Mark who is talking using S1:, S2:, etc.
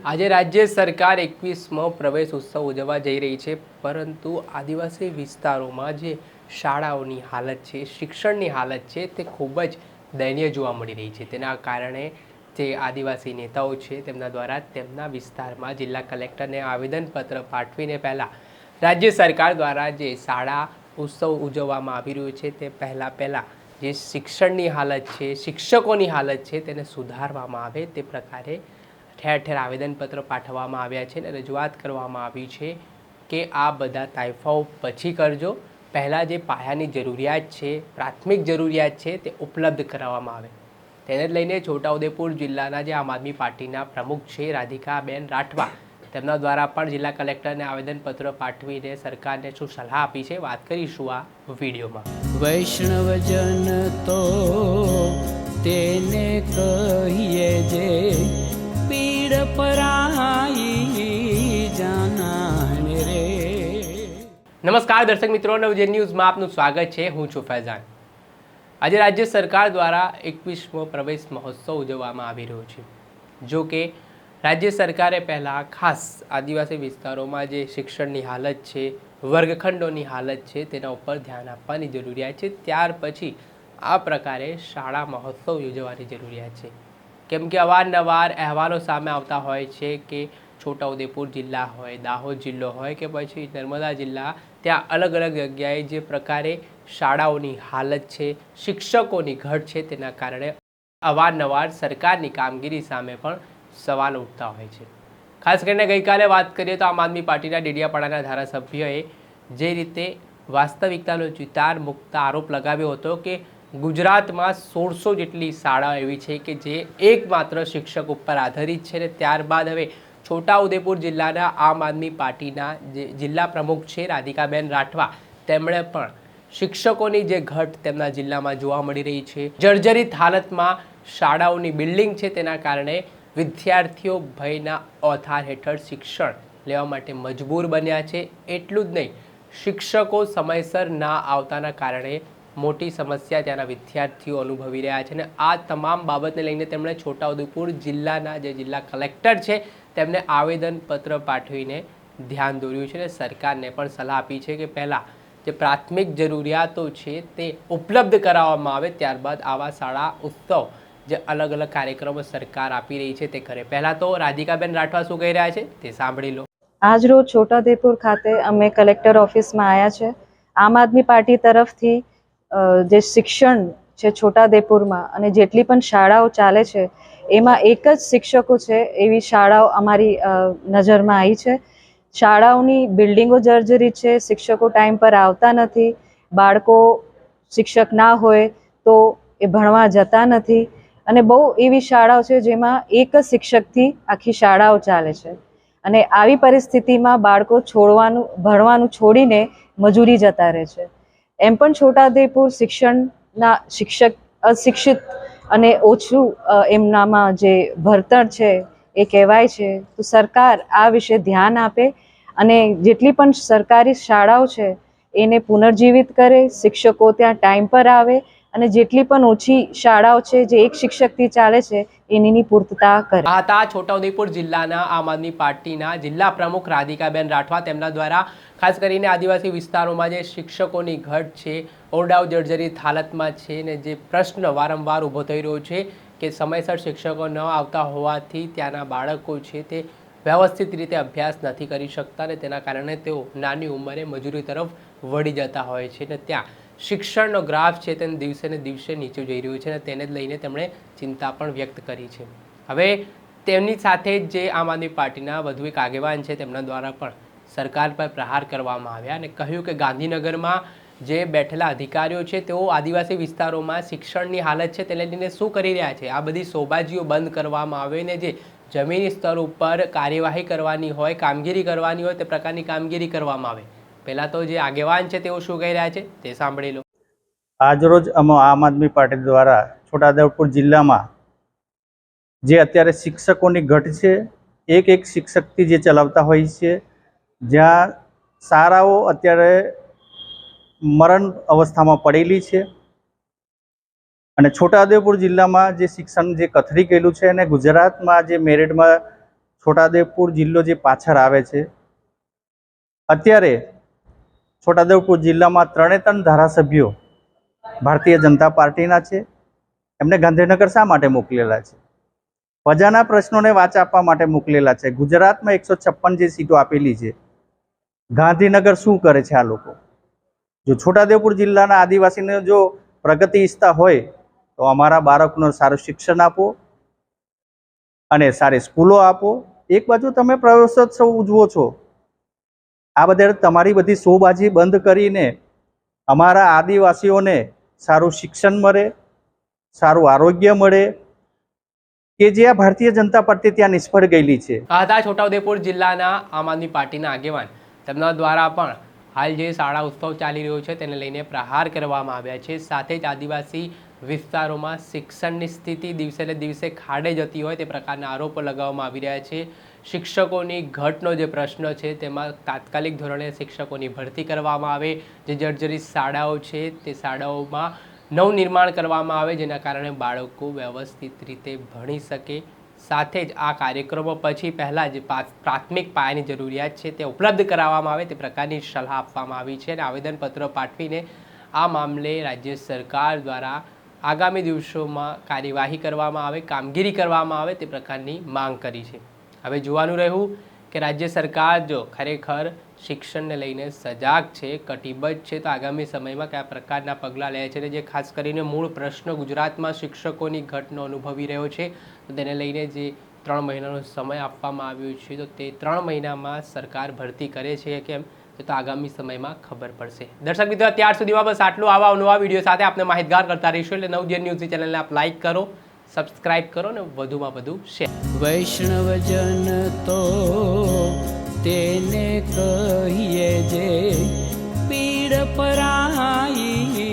S1: આજે રાજ્ય સરકાર એકવીસમો પ્રવેશ ઉત્સવ ઉજવવા જઈ રહી છે, પરંતુ આદિવાસી વિસ્તારોમાં જે શાળાઓની હાલત છે, શિક્ષણની હાલત છે, તે ખૂબ જ દયનીય જોવા મળી રહી છે. તેના કારણે જે આદિવાસી નેતાઓ છે, તેમના દ્વારા તેમના વિસ્તારમાં જિલ્લા કલેક્ટરને આવેદનપત્ર પાઠવીને પહેલાં રાજ્ય સરકાર દ્વારા જે શાળા ઉત્સવ ઉજવવામાં આવી રહ્યો છે, તે પહેલાં પહેલાં જે શિક્ષણની હાલત છે, શિક્ષકોની હાલત છે, તેને સુધારવામાં આવે તે પ્રકારે ઠેર ઠેર આવેદનપત્ર પાઠવવામાં આવ્યા છે અને રજૂઆત કરવામાં આવી છે કે આ બધા તાઇફાઓ પછી કરજો. પહેલાં જે પાયાની જરૂરિયાત છે, પ્રાથમિક જરૂરિયાત છે તે ઉપલબ્ધ કરાવવામાં આવે. તેને જ લઈને છોટાઉદેપુર જિલ્લાના જે આમ આદમી પાર્ટીના પ્રમુખ છે રાધિકાબેન રાઠવા, તેમના દ્વારા પણ જિલ્લા કલેક્ટરને આવેદનપત્ર પાઠવીને સરકારને શું સલાહ આપી છે વાત કરીશું આ વિડીયોમાં.
S2: વૈષ્ણવજન
S1: નમસ્કાર દર્શક મિત્રો, નવજે ન્યૂઝમાં આપનું સ્વાગત છે. હું છું ફૈઝાન. આજે રાજ્ય સરકાર દ્વારા એકવીસમો પ્રવેશ મહોત્સવ ઉજવવામાં આવી રહ્યો છે. જો કે રાજ્ય સરકારે પહેલાં ખાસ આદિવાસી વિસ્તારોમાં જે શિક્ષણની હાલત છે, વર્ગખંડોની હાલત છે, તેના ઉપર ધ્યાન આપવાની જરૂરિયાત છે. ત્યાર પછી આ પ્રકારે શાળા મહોત્સવ યોજવાની જરૂરિયાત છે. કેમ કે અવારનવાર અહેવાલો સામે આવતા હોય છે કે છોટાઉદેપુર જિલ્લા હોય, દાહોદ જિલ્લો હોય કે પછી નર્મદા જિલ્લા, ત્યાં અલગ અલગ જગ્યાએ જે પ્રકારે શાળાઓની હાલત છે, શિક્ષકોની ઘટ છે તેના કારણે અવારનવાર સરકારની કામગીરી સામે પણ સવાલ ઉઠતા હોય છે. ખાસ કરીને ગઈકાલે વાત કરીએ તો આમ આદમી પાર્ટીના ડેડિયાપાડાના ધારાસભ્યએ જે રીતે વાસ્તવિકતાનો ચિતાર મુકતા આરોપ લગાવ્યો હતો કે ગુજરાતમાં સોળસો જેટલી શાળા એવી છે કે જે એકમાત્ર શિક્ષક ઉપર આધારિત છે ને ત્યારબાદ હવે છોટાઉદેપુર જિલ્લાના આમ આદમી પાર્ટીના જે જિલ્લા પ્રમુખ છે રાધિકાબેન રાઠવા, તેમણે પણ શિક્ષકોની જે ઘટ તેમના જિલ્લામાં જોવા મળી રહી છે. જર્જરિત હાલતમાં શાળાઓની બિલ્ડિંગ છે તેના કારણે વિદ્યાર્થીઓ ભયના ઓથાર હેઠળ શિક્ષણ લેવા માટે મજબૂર બન્યા છે. એટલું જ નહીં, શિક્ષકો સમયસર ના આવતાના કારણે મોટી સમસ્યા ત્યાંના વિદ્યાર્થીઓ અનુભવી રહ્યા છે અને આ તમામ બાબતને લઈને તેમણે છોટાઉદેપુર જિલ્લાના જે જિલ્લા કલેક્ટર છે, તેમને આવેદનપત્ર પાઠવીને ધ્યાન દોર્યું છે અને સરકારને પણ સલાહ આપી છે કે પહેલાં જે પ્રાથમિક જરૂરિયાતો છે તે ઉપલબ્ધ કરાવવામાં આવે, ત્યારબાદ આવા શાળા ઉત્સવ જે અલગ અલગ કાર્યક્રમો સરકાર આપી રહી છે તે કરે. પહેલાં તો રાધિકાબેન રાઠવા શું કહી રહ્યા છે તે સાંભળી લો.
S3: આજરોજ છોટાઉદેપુર ખાતે અમે કલેક્ટર ઓફિસમાં આવ્યા છે. આમ આદમી પાર્ટી તરફથી જે શિક્ષણ છે છોટાદેપુરમાં અને જેટલી પણ શાળાઓ ચાલે છે, એમાં એક જ શિક્ષકો છે એવી શાળાઓ અમારી નજરમાં આવી છે. શાળાઓની બિલ્ડિંગો જર્જરી છે, શિક્ષકો ટાઈમ પર આવતા નથી, બાળકો શિક્ષક ના હોય તો એ ભણવા જતા નથી અને બહુ એવી શાળાઓ છે જેમાં એક જ શિક્ષકથી આખી શાળાઓ ચાલે છે. અને આવી પરિસ્થિતિમાં બાળકો છોડવાનું, ભણવાનું છોડીને મજૂરી જતા રહે છે. એમ પણ છોટાઉદેપુર શિક્ષણના શિક્ષક અશિક્ષિત અને ઓછું એમનામાં જે ભણતર છે એ કહેવાય છે. તો સરકાર આ વિશે ધ્યાન આપે અને જેટલી પણ સરકારી શાળાઓ છે એને પુનર્જીવિત કરે, શિક્ષકો ત્યાં ટાઈમ પર આવે અને જેટલી પણ ઓછી શાળાઓ છે, જે એક શિક્ષકથી ચાલે છે એની પૂર્તતા કરે.
S1: આ હતા છોટાઉદેપુર જિલ્લાના આમ આદમી પાર્ટીના જિલ્લા પ્રમુખ રાધિકાબેન રાઠવા તેમના દ્વારા ખાસ કરીને આદિવાસી વિસ્તારોમાં જે શિક્ષકોની ઘટ છે, ઓરડાઓ જર્જરિત હાલતમાં છે ને જે પ્રશ્ન વારંવાર ઊભો થઈ રહ્યો છે કે સમયસર શિક્ષકો ન આવતા હોવાથી ત્યાંના બાળકો છે તે વ્યવસ્થિત રીતે અભ્યાસ નથી કરી શકતા ને તેના કારણે તેઓ નાની ઉંમરે મજૂરી તરફ વળી જતા હોય છે ને ત્યાં શિક્ષણનો ગ્રાફ છે તેને દિવસે ને દિવસે નીચે જઈ રહ્યું છે અને તેને જ લઈને તેમણે ચિંતા પણ વ્યક્ત કરી છે. હવે તેમની સાથે જ જે આમ આદમી પાર્ટીના વધુ એક આગેવાન છે તેમના દ્વારા પણ સરકાર પર પ્રહાર કરવામાં આવ્યા અને કહ્યું કે ગાંધીનગરમાં જે બેઠેલા અધિકારીઓ છે તેઓ આદિવાસી વિસ્તારોમાં શિક્ષણની હાલત છે તેને લઈને શું કરી રહ્યા છે? આ બધી શોભાજીઓ બંધ કરવામાં આવે ને જે જમીની સ્તર ઉપર કાર્યવાહી કરવાની હોય, કામગીરી કરવાની હોય તે પ્રકારની કામગીરી કરવામાં આવે. પહેલાં તો જે આગેવાન છે તેઓ શું કહી રહ્યા છે તે સાંભળી લો.
S4: આજરોજ અમે આમ આદમી પાર્ટી દ્વારા છોટાઉદેપુર જિલ્લામાં જે અત્યારે શિક્ષકોની ઘટ છે, એક એક શિક્ષકથી જે ચલાવતા હોય છે, જ્યાં શાળાઓ અત્યારે મરણ અવસ્થામાં પડેલી છે અને છોટાઉદેપુર જિલ્લામાં જે શિક્ષણ જે કથળી ગયેલું છે અને ગુજરાતમાં જે મેરિટમાં છોટાઉદેપુર જિલ્લો જે પાછળ આવે છે, અત્યારે છોટાદેપુર જિલ્લામાં ત્રણે ત્રણ ધારાસભ્યો ભારતીય જનતા પાર્ટીના છે. એમને ગાંધીનગર શા માટે મોકલેલા છે? પ્રજાના પ્રશ્નોને વાંચ આપવા માટે મોકલેલા છે. ગુજરાતમાં એકસો છપ્પન જે સીટો આપેલી છે. ગાંધીનગર શું કરે છે આ લોકો? જો છોટાદેવપુર જિલ્લાના આદિવાસીને જો પ્રગતિ ઈચ્છતા હોય, તો અમારા બાળકનું સારું શિક્ષણ આપો અને સારી સ્કૂલો આપો. એક બાજુ તમે પ્રવેશોત્સવ ઉજવો છો આ બધા તમારી બધી શોબાજી બંધ કરીને અમારા આદિવાસીઓને સારું શિક્ષણ મળે, સારું આરોગ્ય મળે, કે જે આ ભારતીય જનતા પાર્ટી ત્યાં નિષ્ફળ ગયેલી છે.
S1: આ હતા છોટાઉદેપુર જિલ્લાના આમ આદમી પાર્ટીના આગેવાન, તેમના દ્વારા પણ હાલ જે શાળા ઉત્સવ ચાલી રહ્યો છે તેને લઈને પ્રહાર કરવામાં આવ્યા છે. સાથે જ આદિવાસી વિસ્તારોમાં શિક્ષણની સ્થિતિ દિવસે ને દિવસે ખાડે જતી હોય તે પ્રકારના આરોપો લગાવવામાં આવી રહ્યા છે. શિક્ષકોની ઘટનો જે પ્રશ્ન છે, તેમાં તાત્કાલિક ધોરણે શિક્ષકોની ભરતી કરવામાં આવે. જે જર્જરિત શાળાઓ છે, તે શાળાઓમાં નવનિર્માણ કરવામાં આવે, જેના કારણે બાળકો વ્યવસ્થિત રીતે ભણી શકે. સાથે જ આ કાર્યક્રમો પછી પહેલાં જે પ્રાથમિક પાયાની જરૂરિયાત છે, તે ઉપલબ્ધ કરાવવામાં આવે, તે પ્રકારની સલાહ આપવામાં આવી છે અને આવેદનપત્ર પાઠવીને આ મામલે રાજ્ય સરકાર દ્વારા આગામી દિવસોમાં કાર્યવાહી કરવામાં આવે, કામગીરી કરવામાં આવે, તે પ્રકારની માંગ કરી છે. હવે જોવાનું રહ્યું કે રાજ્ય સરકાર જો ખરેખર શિક્ષણને લઈને સજાગ છે, કટિબદ્ધ છે, તો આગામી સમયમાં કયા પ્રકારના પગલાં લે છે જે ખાસ કરીને મૂળ પ્રશ્ન ગુજરાતમાં શિક્ષકોની ઘટનો અનુભવી રહ્યો છે, તો તેને લઈને જે ત્રણ મહિનાનો સમય આપવામાં આવ્યો છે, તો તે ત્રણ મહિનામાં સરકાર ભરતી કરે છે કેમ? તો આગામી સમયમાં ખબર પડશે. દર્શક મિત્રો, અત્યાર સુધીમાં બસ આટલું. આવા નવા વીડિયો સાથે આપણે માહિતગાર કરતા રહીશું. એટલે નવજેન ન્યૂઝની ચેનલને આપ લાઈક કરો. સબસ્ક્રાઇબ કરો ને વધુમાં વધુ શેર.
S2: વૈષ્ણવજન તો તેને કહીએ જે પીડ પરાઈ